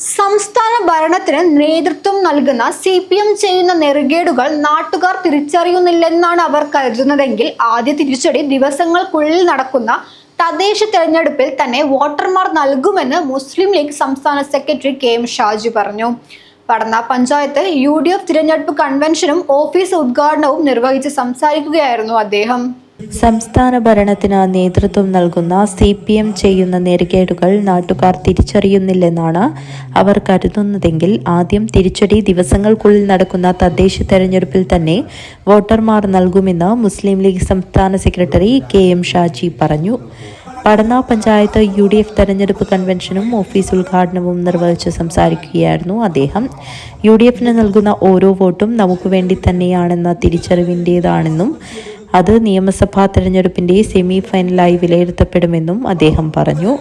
സംസ്ഥാന ഭരണത്തിന് നേതൃത്വം നൽകുന്ന സി പി എം ചെയ്യുന്ന നെറുകേടുകൾ നാട്ടുകാർ തിരിച്ചറിയുന്നില്ലെന്നാണ് അവർ കരുതുന്നതെങ്കിൽ ആദ്യ തിരിച്ചടി ദിവസങ്ങൾക്കുള്ളിൽ നടക്കുന്ന തദ്ദേശ തെരഞ്ഞെടുപ്പിൽ തന്നെ വോട്ടർമാർ നൽകുമെന്ന് മുസ്ലിം ലീഗ് സംസ്ഥാന സെക്രട്ടറി കെ എം ഷാജി പറഞ്ഞു. Padanna panchayat U D F തിരഞ്ഞെടുപ്പ് കൺവെൻഷനും ഓഫീസ് ഉദ്ഘാടനവും നിർവഹിച്ച് സംസാരിക്കുകയായിരുന്നു അദ്ദേഹം. സംസ്ഥാന ഭരണത്തിന് നേതൃത്വം നൽകുന്ന സി പി എം ചെയ്യുന്ന നേരുകേടുകൾ നാട്ടുകാർ തിരിച്ചറിയുന്നില്ലെന്നാണ് അവർ കരുതുന്നതെങ്കിൽ ആദ്യം തിരിച്ചടി ദിവസങ്ങൾക്കുള്ളിൽ നടക്കുന്ന തദ്ദേശ തെരഞ്ഞെടുപ്പിൽ തന്നെ വോട്ടർമാർ നൽകുമെന്ന് മുസ്ലിം ലീഗ് സംസ്ഥാന സെക്രട്ടറി കെ എം ഷാജി പറഞ്ഞു. Padanna panchayat U D F തെരഞ്ഞെടുപ്പ് കൺവെൻഷനും ഓഫീസ് ഉദ്ഘാടനവും നിർവഹിച്ച് സംസാരിക്കുകയായിരുന്നു അദ്ദേഹം. യു ഡി എഫിന് നൽകുന്ന ഓരോ വോട്ടും നമുക്ക് വേണ്ടി തന്നെയാണെന്ന തിരിച്ചറിവിന്റേതാണെന്നും അത് നിയമസഭാ തെരഞ്ഞെടുപ്പിന്റെ സെമി ഫൈനലായി വിലയിരുത്തപ്പെടുമെന്നും അദ്ദേഹം പറഞ്ഞു.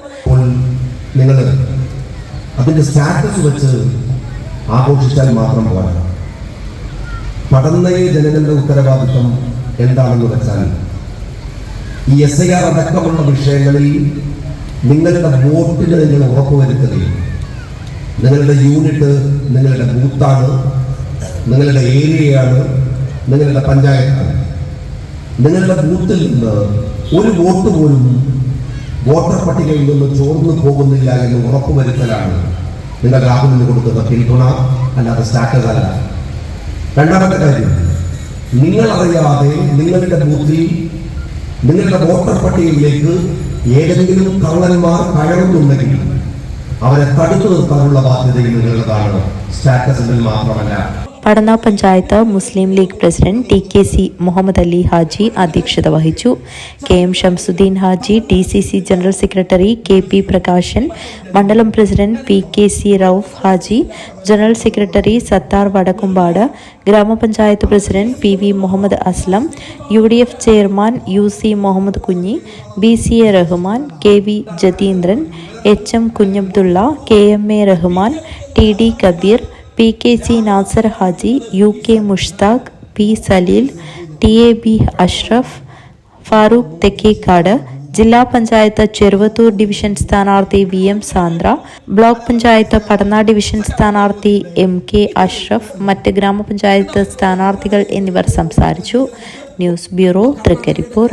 അതിന്റെ സ്റ്റാറ്റസ് വെച്ച് ആഘോഷിച്ചാൽ മാത്രം പോരാ. പഠനയെ ജനങ്ങളുടെ ഉത്തരവാദിത്വം എന്താണെന്ന് വെച്ചാൽ ഈ എസ് ഐ ആർ അടക്കമുള്ള വിഷയങ്ങളിൽ നിങ്ങളുടെ വോട്ടിന് നിങ്ങൾ ഉറപ്പുവരുത്തുകയും നിങ്ങളുടെ യൂണിറ്റ് നിങ്ങളുടെ ബൂത്താണ് നിങ്ങളുടെ ഏരിയയാണ് നിങ്ങളുടെ പഞ്ചായത്താണ്. നിങ്ങളുടെ ബൂത്തിൽ നിന്ന് ഒരു വോട്ട് പോലും വോട്ടർ പട്ടികയിൽ നിന്ന് ചോർന്നു പോകുന്നില്ല എന്ന് ഉറപ്പുവരുത്തലാണ്. നിങ്ങൾ രാഹുലിന് കൊടുക്കുന്ന പിന്തുണ അല്ലാതെ സ്റ്റാറ്റസ് അല്ല രണ്ടാമത്തെ കാര്യം നിങ്ങളറിയാതെ നിങ്ങളുടെ ബൂത്തിൽ നിങ്ങളുടെ വോട്ടർ പട്ടികയിലേക്ക് ഏതെങ്കിലും കള്ളന്മാർ കയറുന്നുണ്ടെങ്കിൽ അവരെ തടുത്തു നിർത്താനുള്ള ബാധ്യതയും നിങ്ങളുടേതാണ്. സ്റ്റാറ്റസിൽ മാത്രമല്ല. Padanna panchayat Muslim League president T K C Muhammad Ali Haji അധ്യക്ഷത വഹിച്ചു. K M Shamsuddin Haji T C C general secretary K P Prakashan മണ്ഡലം president P K C Rauf Haji general secretary Sathar Vadakkumpad ഗ്രാമപഞ്ചായത്ത് president P V Muhammad Aslam U D F chairman U C Muhammad Kunhi B C A Rahman K V Jatheendran H M Kunhabdulla K M A Rahman T D Kabeer P K C Nasar Haji U K Mushtaq P Saleel T A B Ashraf Farooq Thekkekkad ജില്ലാ panchayat Cheruvathur division സ്ഥാനാർത്ഥി V M Sandra block panchayat Padanna division സ്ഥാനാർത്ഥി M K Ashraf മറ്റ് ഗ്രാമപഞ്ചായത്ത് സ്ഥാനാർത്ഥികൾ എന്നിവർ സംസാരിച്ചു. News bureau Trikaripur.